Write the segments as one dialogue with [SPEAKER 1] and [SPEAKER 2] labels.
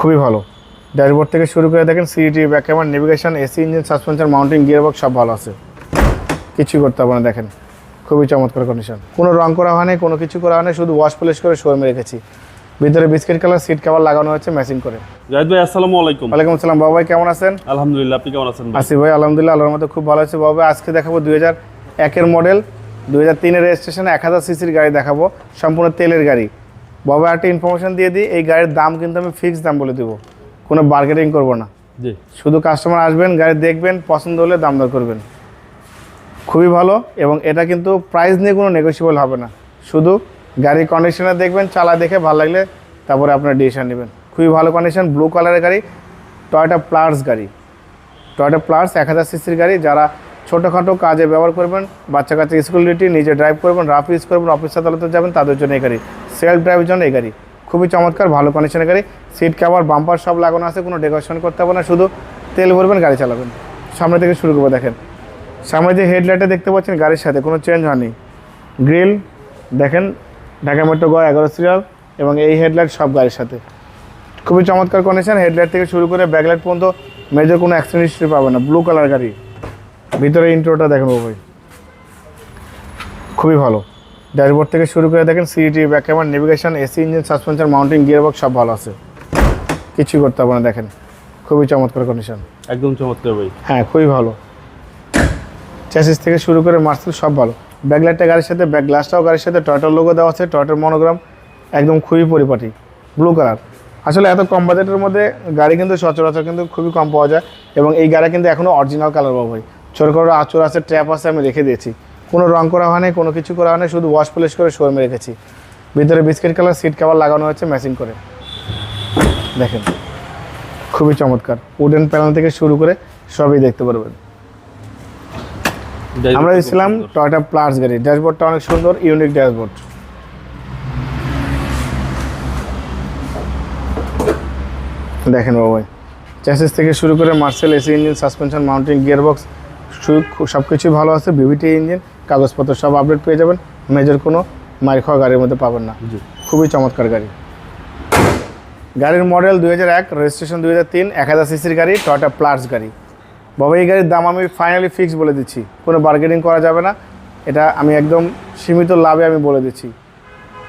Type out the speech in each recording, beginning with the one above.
[SPEAKER 1] খুবই ভালো। ড্যাশবোর্ড থেকে শুরু করে দেখেন CET back camera navigation AC engine suspension mounting gearbox সব ভালো আছে। কিছুই করতে হবে না দেখেন। খুবই চমৎকার কন্ডিশন কোনো রং করা হয়নি কোনো কিছু করা হয়নি শুধু ওয়াশ পলিশ করে শোরুমে রেখেছি। ভিতরে বিস্কিট কালার সিট কভার লাগানো হচ্ছে ম্যাচিং করে।
[SPEAKER 2] জাহিদ ভাই আসসালামু আলাইকুম।
[SPEAKER 1] ওয়ালাইকুম আসসালাম বাবা ভাই কেমন আছেন?
[SPEAKER 2] আলহামদুলিল্লাহ আপনি কেমন আছেন ভাই?
[SPEAKER 1] আসি ভাই আলহামদুলিল্লাহ আল্লাহর মধ্যে খুব ভালো আছে। বাবা আজকে দেখাবো দুই হাজার একের মডেল দুই হাজার তিনের রেজিস্ট্রেশনে এক হাজার সিসির গাড়ি দেখাবো। সম্পূর্ণ তেলের গাড়ি। বাবা একটা ইনফরমেশন দিয়ে দিই এই গাড়ির দাম কিন্তু আমি ফিক্সড দাম বলে দেবো। কোনো বার্গেটিং করব না।
[SPEAKER 2] জি।
[SPEAKER 1] শুধু কাস্টমার আসবেন গাড়ি দেখবেন পছন্দ হলে দাম দর করবেন। খুবই ভালো এবং এটা কিন্তু প্রাইস নিয়ে কোনো নেগোসিয়েবল হবে না। শুধু গাড়ির কন্ডিশনার দেখবেন চালা দেখে ভালো লাগলে তারপরে আপনার ডিসিশন নেবেন। খুবই ভালো কন্ডিশন ব্লু কালারের গাড়ি টয়টা প্লাস গাড়ি। টয়টা প্লাস এক হাজার সিসির গাড়ি যারা ছোটোখাটো কাজে ব্যবহার করবেন বাচ্চা কাচ্চা স্কুল ডিউটি, নিজে ড্রাইভ করবেন রাফ ইউজ করবেন অফিস আদালতে যাবেন, তাদের জন্য এই গাড়ি। সেলফ ড্রাইভের জন্য এই গাড়ি। খুবই চমৎকার, ভালো কন্ডিশনের গাড়ি। সিট কাভার বাম্পার সব লাগানো আছে, কোনো ডেকোরেশন করতে হবে না, শুধু তেল ভরবেন, গাড়ি চালাবেন। সামনে থেকে শুরু করব, দেখেন। সামনে যে হেডলাইটটা দেখতে পাচ্ছেন, গাড়ির সাথে, কোনো চেঞ্জ হয়নি। গ্রিল দেখেন, ঢাকা মেট্রো গ এগারো সিরিয়াল এবং এই হেডলাইট সব গাড়ির সাথে। খুবই চমৎকার কন্ডিশন হেডলাইট থেকে শুরু করে ব্যাকলাইট পর্যন্ত মেজর কোনো অ্যাক্সিডেন্ট হিস্ট্রি পাবে না ব্লু কালার গাড়ি। ভিতরে ইন্ট্রোটা দেখেন ভাই। খুবই ভালো। ড্যাশবোর্ড থেকে শুরু করে দেখেন CET back camera navigation AC engine suspension mounting gearbox সব ভালো আছে। কিছুই করতে হবে না দেখেন। খুবই চমৎকার কন্ডিশন
[SPEAKER 2] একদম চমৎকার ভাই।
[SPEAKER 1] হ্যাঁ খুবই ভালো। চ্যাসিস থেকে শুরু করে মার্সেল সব ভালো। ব্যাকলাইটটা গাড়ির সাথে ব্যাক গ্লাসটাও গাড়ির সাথে টয়টার লোগো দেওয়া আছে টয়টার মনোগ্রাম একদম খুবই পরিপাটি। ব্লু কালার আসলে এত কম বাজেটের মধ্যে গাড়ি কিন্তু সচরাচর কিন্তু খুবই কম পাওয়া যায় এবং এই গাড়ি কিন্তু এখনও অরিজিনাল কালার পাবো ভাই। ছোটো করে আচর আছে ট্র্যাপ আছে আমি রেখে দিয়েছি। কোনো রং করা হয়নি কোনো কিছু করা হয়নি শুধু ওয়াশ পলিশ করে শোরুমে রেখেছি। ভিতরে বিস্কিট কালার সিট কাভার লাগানো হচ্ছে ম্যাচিং করে। দেখেন খুবই চমৎকার। উডেন প্যানেল থেকে শুরু করে সবই দেখতে পারবেন। আমরা দিচ্ছিলাম টয়টা প্লাস গাড়ি। ড্যাশবোর্ডটা অনেক সুন্দর ইউনিক ড্যাশবোর্ড দেখেন বাবাই চ্যাসেস থেকে শুরু করে Marcel AC engine suspension mounting gearbox সব কিছুই ভালো আছে বিভিটি ইঞ্জিন কাগজপত্র সব আপডেট পেয়ে যাবেন মেজর কোনো মার খাওয়া গাড়ির মধ্যে পাবেন না। খুবই চমৎকার গাড়ি। গাড়ির মডেল দুই হাজার এক রেজিস্ট্রেশন দুই হাজার তিন এক হাজার সিসির গাড়ি টয়টা প্লাস গাড়ি। বাবা এই গাড়ির দাম আমি ফাইনালি ফিক্স বলে দিচ্ছি। কোনো বার্গেনিং করা যাবে না। এটা আমি একদম সীমিত লাভে আমি বলে দিচ্ছি।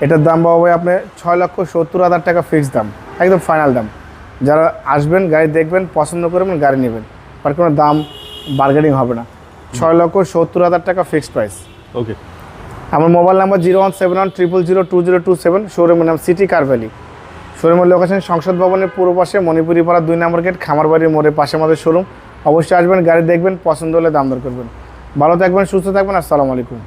[SPEAKER 1] এটার দাম বাবা ভাই আপনি ছয় লক্ষ সত্তর হাজার টাকা ফিক্স দাম একদম ফাইনাল দাম। যারা আসবেন গাড়ি দেখবেন পছন্দ করবেন গাড়ি নেবেন। আর কোনো দাম বার্গেনিং হবে না। ছয় লক্ষ সত্তর হাজার টাকা ফিক্সড প্রাইস
[SPEAKER 2] ওকে
[SPEAKER 1] আমার mobile number zero one seven one triple zero two zero two seven শোরুমের নাম সিটি কার ভ্যালি শোরুমের লোকেশন সংসদ ভবনের পূর্ব পাশে মণিপুরি পাড়া দুই নম্বর গেট খামারবাড়ির মোড়ের পাশে আমাদের শোরুম অবশ্যই আসবেন গাড়ি দেখবেন পছন্দ হলে দাম দর করবেন। ভালো থাকবেন সুস্থ থাকবেন আসসালামু আলাইকুম।